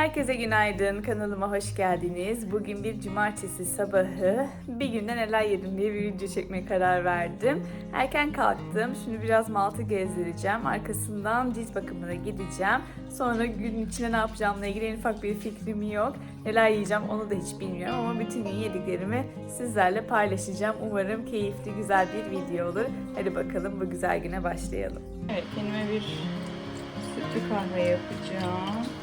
Herkese günaydın. Kanalıma hoş geldiniz. Bugün bir cumartesi sabahı bir günde neler yedim diye bir video çekmeye karar verdim. Erken kalktım. Şimdi biraz Malta gezdireceğim. Arkasından cilt bakımına gideceğim. Sonra gün içinde ne yapacağımla ilgili en ufak bir fikrim yok. Neler yiyeceğim onu da hiç bilmiyorum ama bütün gün yediklerimi sizlerle paylaşacağım. Umarım keyifli, güzel bir video olur. Hadi bakalım bu güzel güne başlayalım. Evet, kendime bir sütlü kahve yapacağım.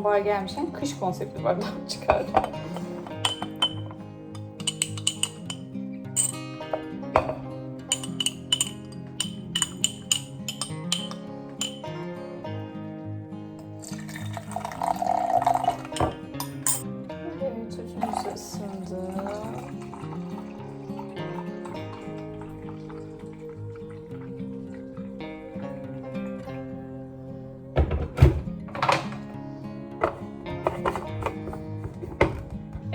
Sonbahar gelmişken kış konseptli bardak çıkardım.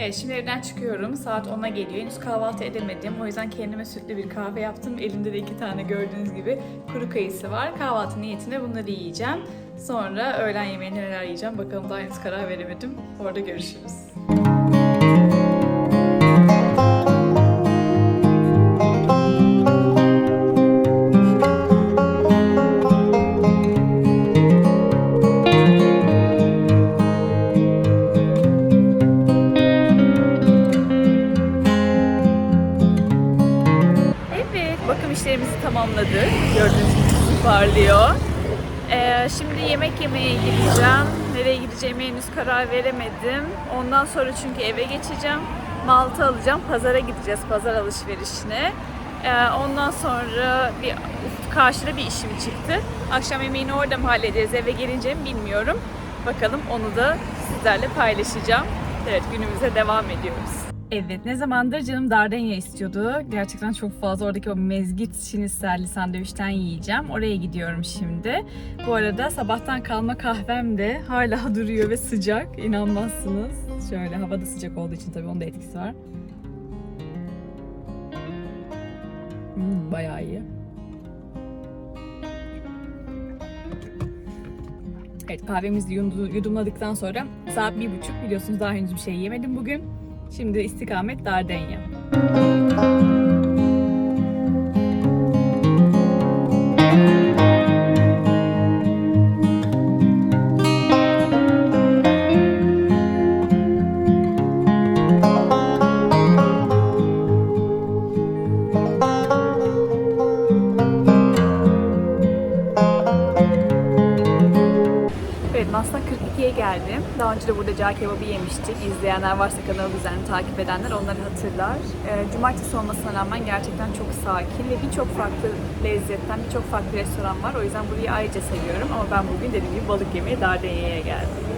Evet şimdi evden çıkıyorum. Saat 10'a geliyor. Henüz kahvaltı edemedim. O yüzden kendime sütlü bir kahve yaptım. Elimde de iki tane gördüğünüz gibi kuru kayısı var. Kahvaltı niyetine bunları yiyeceğim. Sonra öğlen yemeğini neler yiyeceğim. Bakalım daha henüz karar veremedim. Orada görüşürüz. Bakım işlerimizi tamamladık. Gördüğünüz gibi parlıyor. Ee, şimdi yemek yemeye gideceğim. Nereye gideceğime henüz karar veremedim. Ondan sonra çünkü eve geçeceğim. Malta alacağım. Pazara gideceğiz. Pazar alışverişine. Ee, ondan sonra bir karşıda bir işim çıktı. Akşam yemeğini orada mı hallederiz, eve gelince mi bilmiyorum. Bakalım onu da sizlerle paylaşacağım. Evet günümüze devam ediyoruz. Evet ne zamandır canım Dardenya istiyordu. Gerçekten çok fazla oradaki o mezgit şinisterli sandviçten yiyeceğim. Oraya gidiyorum şimdi. Bu arada sabahtan kalma kahvem de hala duruyor ve sıcak. İnanmazsınız. Şöyle hava da sıcak olduğu için tabii onun da etkisi var. Hmm, bayağı iyi. Evet kahvemizi yudum- yudumladıktan sonra saat bir buçuk biliyorsunuz daha henüz bir şey yemedim bugün. Şimdi istikamet Dardenya. Evet Daha önce de burada cağ kebabı yemiştik. İzleyenler varsa kanalı düzenli takip edenler onları hatırlar. Ee, cumartesi olmasına rağmen gerçekten çok sakin ve birçok farklı lezzetten birçok farklı restoran var. O yüzden burayı ayrıca seviyorum. Ama ben bugün dediğim gibi balık yemeye Dardanye'ye geldim.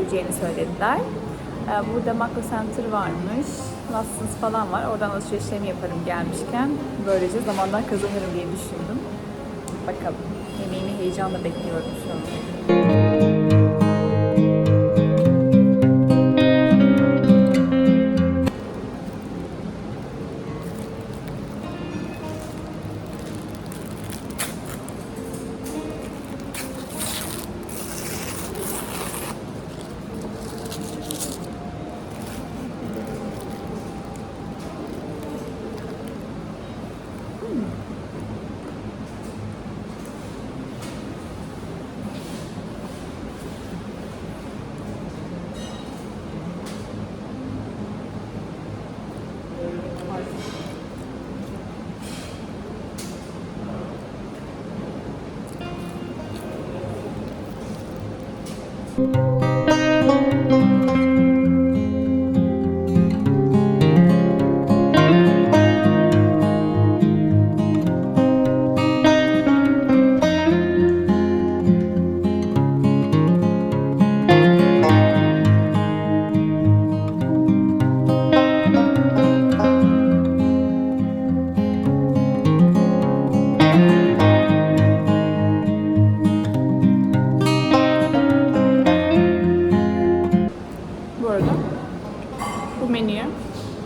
2 saat süreceğini söylediler. Ee, Burada Makro Center varmış. Lassens falan var. Oradan alışverişlerimi yaparım gelmişken. Böylece zamandan kazanırım diye düşündüm. Bakalım. Yemeğimi heyecanla bekliyorum şu an.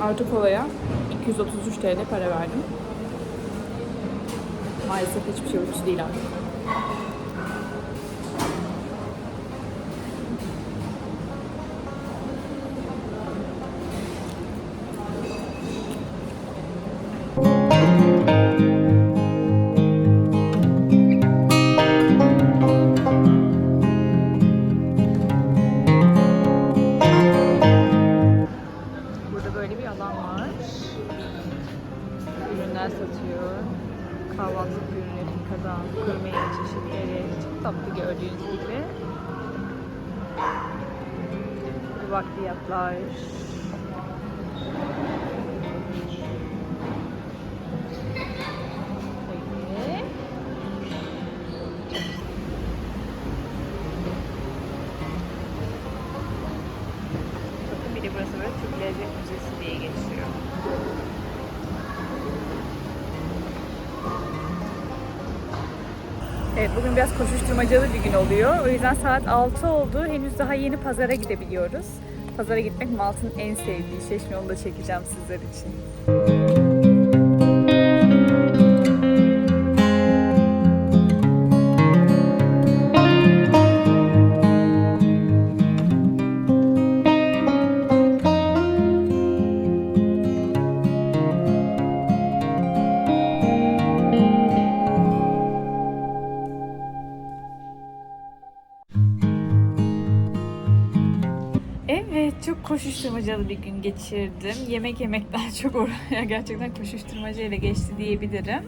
Artı kolaya 233 TL para verdim. Maalesef hiçbir şey ucuz değil artık. Evet bugün biraz koşuşturmacalı bir gün oluyor. O yüzden saat 6 oldu. Henüz daha yeni pazara gidebiliyoruz. Pazara gitmek Malt'ın en sevdiği şey. Şimdi onu da çekeceğim sizler için. Evet, koşuşturmacalı bir gün geçirdim. Yemek yemekten çok oraya gerçekten koşuşturmacayla geçti diyebilirim.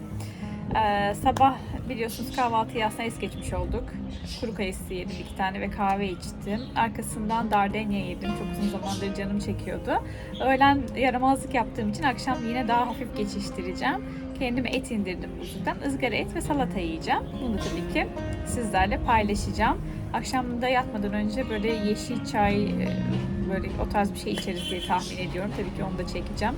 Ee, sabah biliyorsunuz kahvaltıyı aslında es geçmiş olduk. Kuru kayısı yedim iki tane ve kahve içtim. Arkasından dardenya yedim. Çok uzun zamandır canım çekiyordu. Öğlen yaramazlık yaptığım için akşam yine daha hafif geçiştireceğim. Kendime et indirdim buzluktan. ızgara et ve salata yiyeceğim. Bunu da tabii ki sizlerle paylaşacağım. Akşamda yatmadan önce böyle yeşil çay, e, böyle o tarz bir şey içeriz diye tahmin ediyorum. Tabii ki onu da çekeceğim.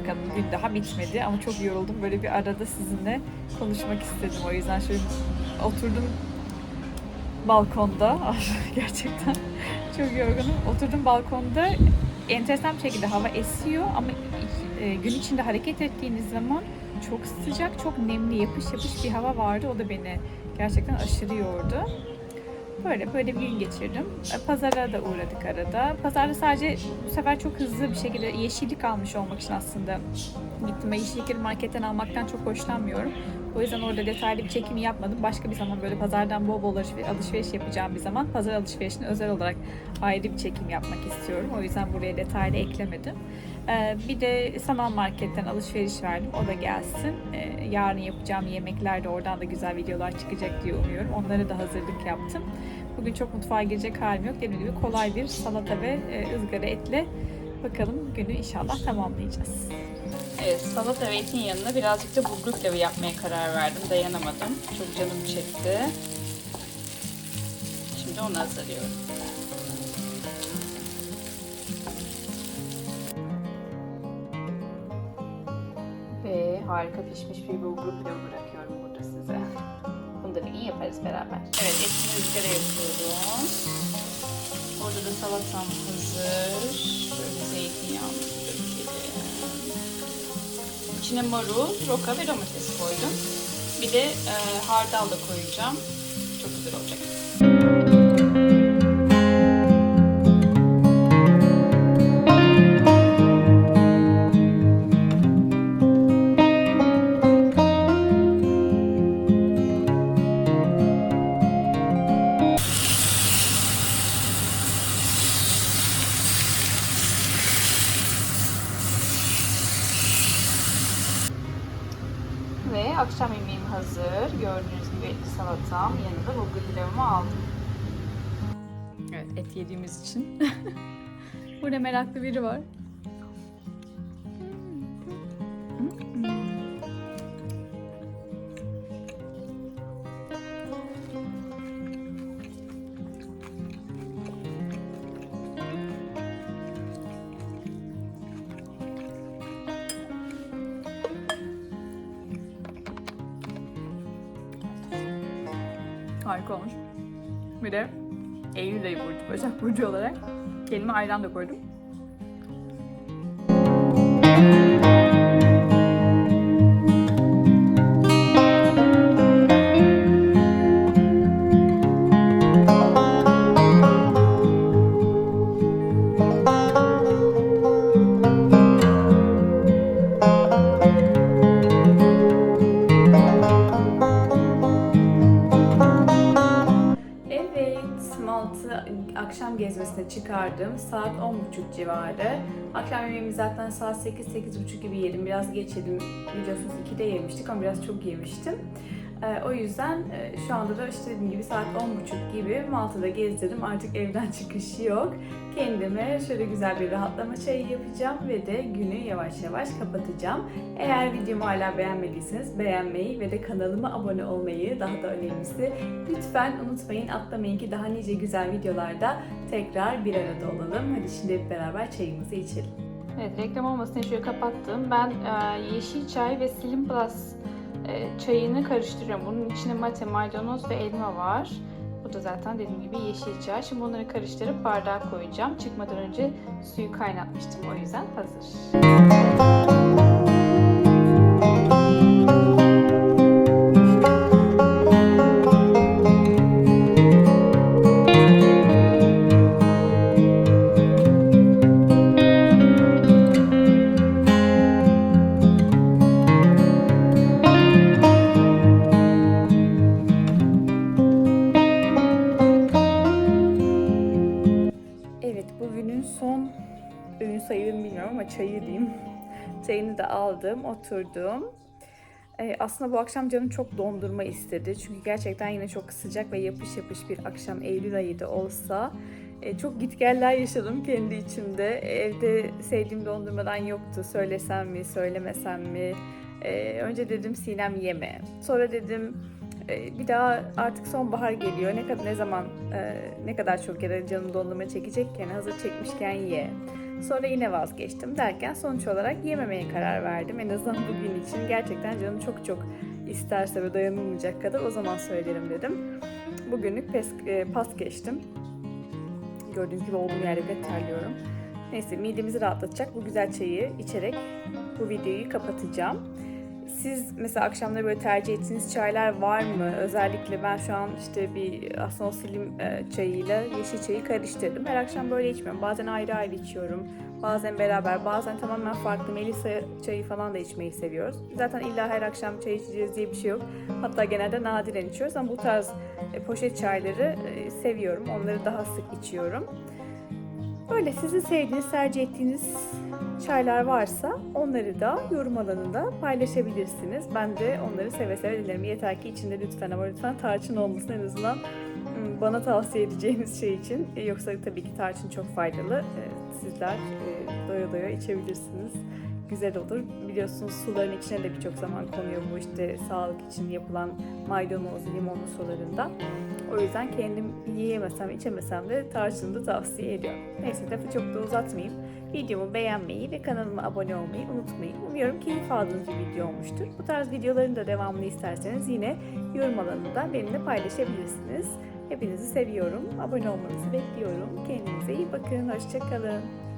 Bakalım gün daha bitmedi ama çok yoruldum. Böyle bir arada sizinle konuşmak istedim. O yüzden şöyle oturdum balkonda. Gerçekten çok yorgunum. Oturdum balkonda. Enteresan bir şekilde hava esiyor ama e, gün içinde hareket ettiğiniz zaman çok sıcak, çok nemli, yapış yapış bir hava vardı. O da beni gerçekten aşırı yordu. Böyle böyle bir gün geçirdim. E, Pazara da uğradık arada. Pazarda sadece bu sefer çok hızlı bir şekilde yeşillik almış olmak için aslında gittim. Ben yeşillikleri marketten almaktan çok hoşlanmıyorum. O yüzden orada detaylı bir çekim yapmadım. Başka bir zaman böyle pazardan bol bol alışveriş, yapacağım bir zaman pazar alışverişini özel olarak ayrı bir çekim yapmak istiyorum. O yüzden buraya detaylı eklemedim. Ee, bir de sanal marketten alışveriş verdim. O da gelsin. Ee, yarın yapacağım yemeklerde oradan da güzel videolar çıkacak diye umuyorum. Onlara da hazırlık yaptım. Bugün çok mutfağa girecek halim yok. Dediğim gibi kolay bir salata ve e, ızgara etle bakalım günü inşallah tamamlayacağız. Evet, salata ve etin yanına birazcık da bulgur pilavı yapmaya karar verdim. Dayanamadım. Çok canım çekti. Şimdi onu hazırlıyorum. Harika pişmiş bir bulgur pilavı bırakıyorum burada size. Bunu bir gün yaparız beraber. Evet, etini ızgara yapıyorum. Orada da salatam hazır. Şöyle zeytinyağını dökelim. İçine marul, roka ve domates koydum. Bir de e, hardal da koyacağım. Çok güzel olacak. Salatam, yanında bulgur pilavımı aldım. Evet et yediğimiz için. Burada meraklı biri var. Harika olmuş. Bir de Eylül ayı burcu, Başak Burcu olarak kendime ayran da koydum. 9.30 civarı. Akşam yemeğimi zaten saat 8-8.30 gibi yedim. Biraz geç yedim. Biliyorsunuz 2'de yemiştik ama biraz çok yemiştim. Ee, o yüzden e, şu anda da işte dediğim gibi saat 10.30 gibi Malta'da gezdirdim. Artık evden çıkış yok. Kendime şöyle güzel bir rahatlama çayı yapacağım ve de günü yavaş yavaş kapatacağım. Eğer videomu hala beğenmediyseniz beğenmeyi ve de kanalıma abone olmayı daha da önemlisi lütfen unutmayın atlamayın ki daha nice güzel videolarda tekrar bir arada olalım. Hadi şimdi hep beraber çayımızı içelim. Evet reklam olmasın şöyle kapattım. Ben e, yeşil çay ve Slim Plus e, çayını karıştırıyorum. Bunun içine mate, maydanoz ve elma var. Bu da zaten dediğim gibi yeşil çay. Şimdi bunları karıştırıp bardağa koyacağım. Çıkmadan önce suyu kaynatmıştım. O yüzden hazır. Aldım, oturdum. Ee, aslında bu akşam canım çok dondurma istedi. Çünkü gerçekten yine çok sıcak ve yapış yapış bir akşam Eylül ayı da olsa. e, çok gitgeller yaşadım kendi içimde. Evde sevdiğim dondurmadan yoktu. Söylesem mi, söylemesem mi? Ee, önce dedim Sinem yeme. Sonra dedim bir daha artık sonbahar geliyor. Ne kadar ne zaman e, ne kadar çok yere canım dondurma çekecekken hazır çekmişken ye. Sonra yine vazgeçtim derken sonuç olarak yememeye karar verdim. En azından bugün için gerçekten canım çok çok isterse ve dayanılmayacak kadar o zaman söylerim dedim. Bugünlük pes, e, pas geçtim. Gördüğünüz gibi olduğum yerde bile terliyorum. Neyse midemizi rahatlatacak bu güzel çayı içerek bu videoyu kapatacağım. Siz mesela akşamları böyle tercih ettiğiniz çaylar var mı? Özellikle ben şu an işte bir aslında o silim e, çayıyla yeşil çayı karıştırdım. Her akşam böyle içmiyorum. Bazen ayrı ayrı içiyorum. Bazen beraber, bazen tamamen farklı Melisa çayı falan da içmeyi seviyoruz. Zaten illa her akşam çay içeceğiz diye bir şey yok. Hatta genelde nadiren içiyoruz ama bu tarz e, poşet çayları e, seviyorum. Onları daha sık içiyorum. Böyle sizin sevdiğiniz, tercih ettiğiniz çaylar varsa onları da yorum alanında paylaşabilirsiniz. Ben de onları seve seve dinlerim. Yeter ki içinde lütfen ama lütfen tarçın olmasın en azından hmm, bana tavsiye edeceğiniz şey için. E, Yoksa tabii ki tarçın çok faydalı. E, Sizler e, doya doya içebilirsiniz. Güzel olur. Biliyorsunuz suların içine de birçok zaman konuyor bu işte sağlık için yapılan maydanoz, limonlu sularında. O yüzden kendim yiyemesem, içemesem de tarçını da tavsiye ediyorum. Neyse lafı çok da uzatmayayım. Videomu beğenmeyi ve kanalıma abone olmayı unutmayın. Umuyorum keyif aldığınız bir video olmuştur. Bu tarz videoların da devamını isterseniz yine yorum alanında benimle paylaşabilirsiniz. Hepinizi seviyorum. Abone olmanızı bekliyorum. Kendinize iyi bakın. Hoşçakalın.